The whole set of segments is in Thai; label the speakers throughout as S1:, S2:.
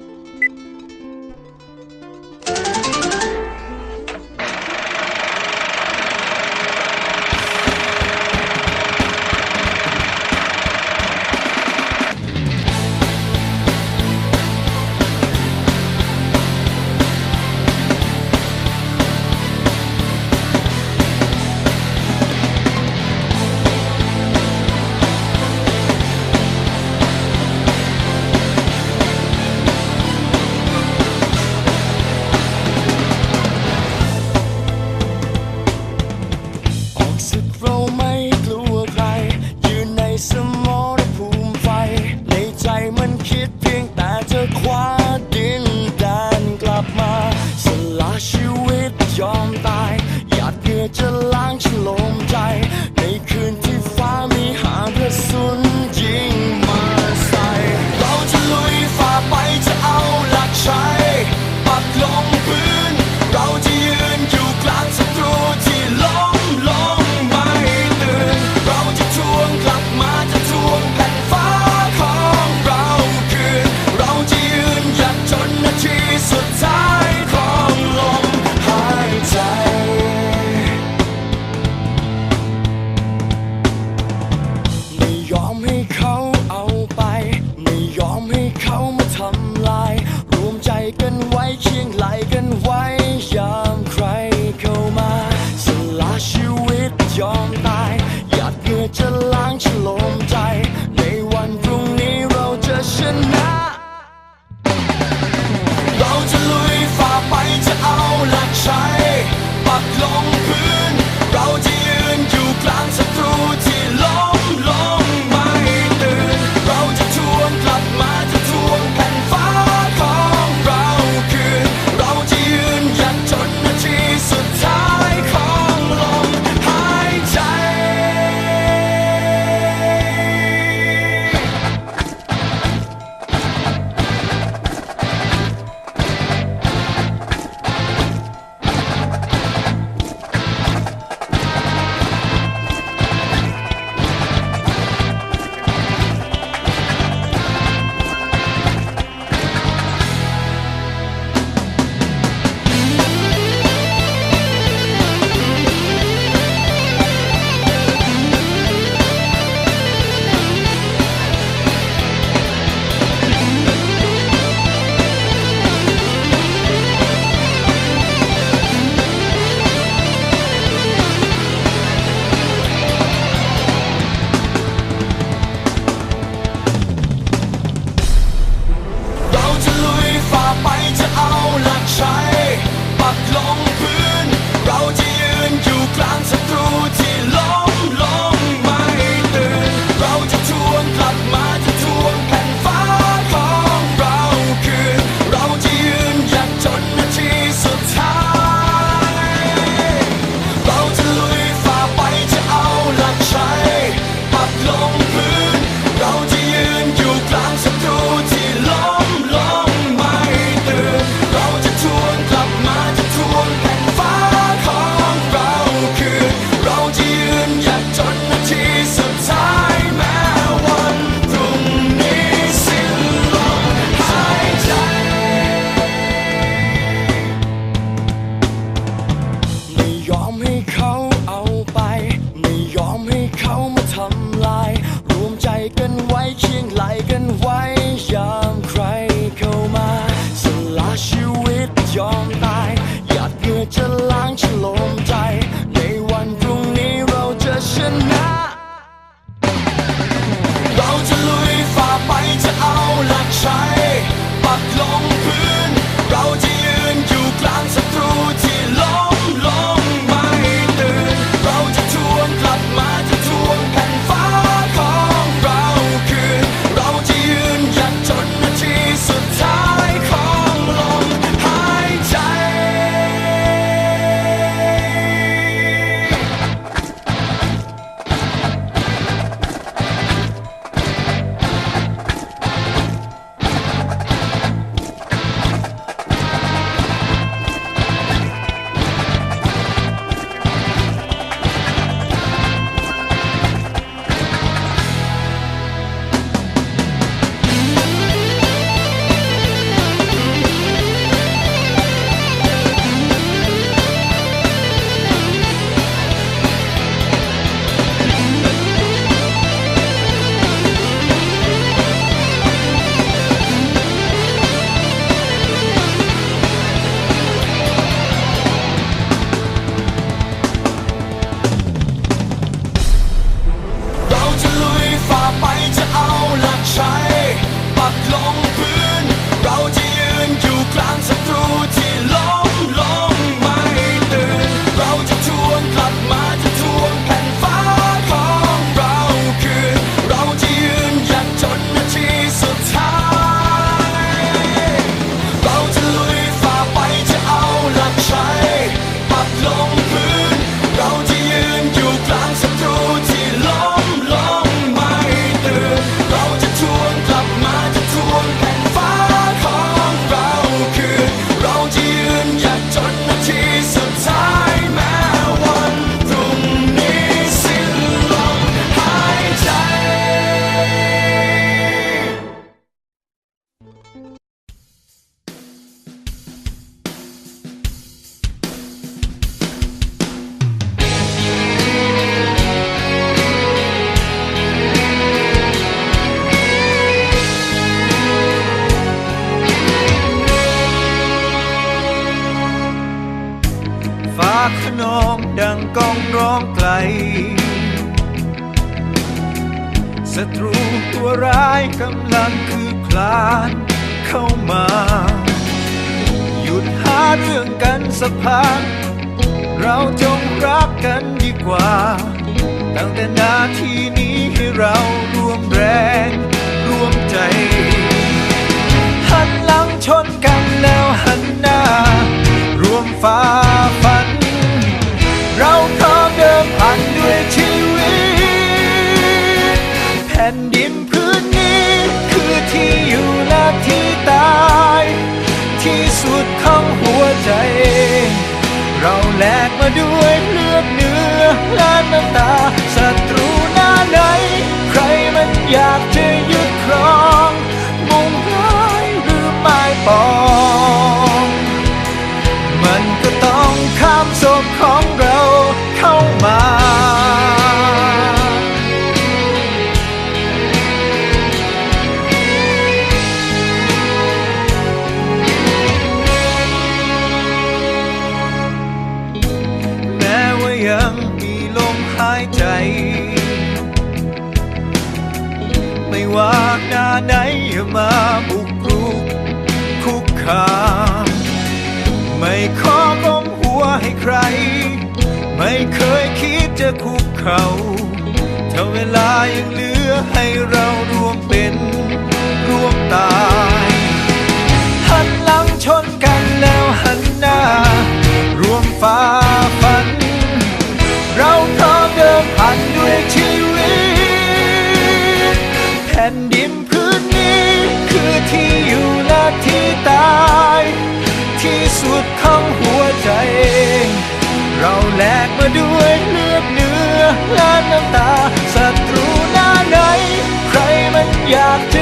S1: อ ศัตรูตัวร้ายกำลังคือค
S2: ลานเข้ามา หยุดหาเรื่องกันสักพักเราจงรักกันดีกว่า ตั้งแต่นาทีนี้ให้เรารวมแรงรวมใจ หันหลังชนกันแล้วหันหน้า รวมฝ่าฟันเรา ที่สุดของหัวใจ เราแลกมาด้วยเลือดเนื้อและน้ำตา ว่าหน้าไหนมาบุกรุกคุกคาม ไม่ขอก้มหัวให้ใคร ไม่เคยคิดจะคุกเขา่าถ้าเวลายังเหลือให้เรารวมเป็นร่วมตาย หันหลังชนกันแล้วหันหน้า รวมฝ่าฟัน มั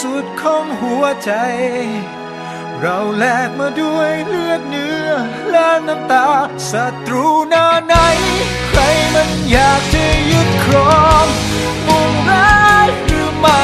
S2: สุดของหัวใจ เราแลกมาด้วยเลือดเนื้อและน้ำตาศัตรูหน้าไหน ใครมันอยากจะยึดครองมุ่งร้ายหรือไม่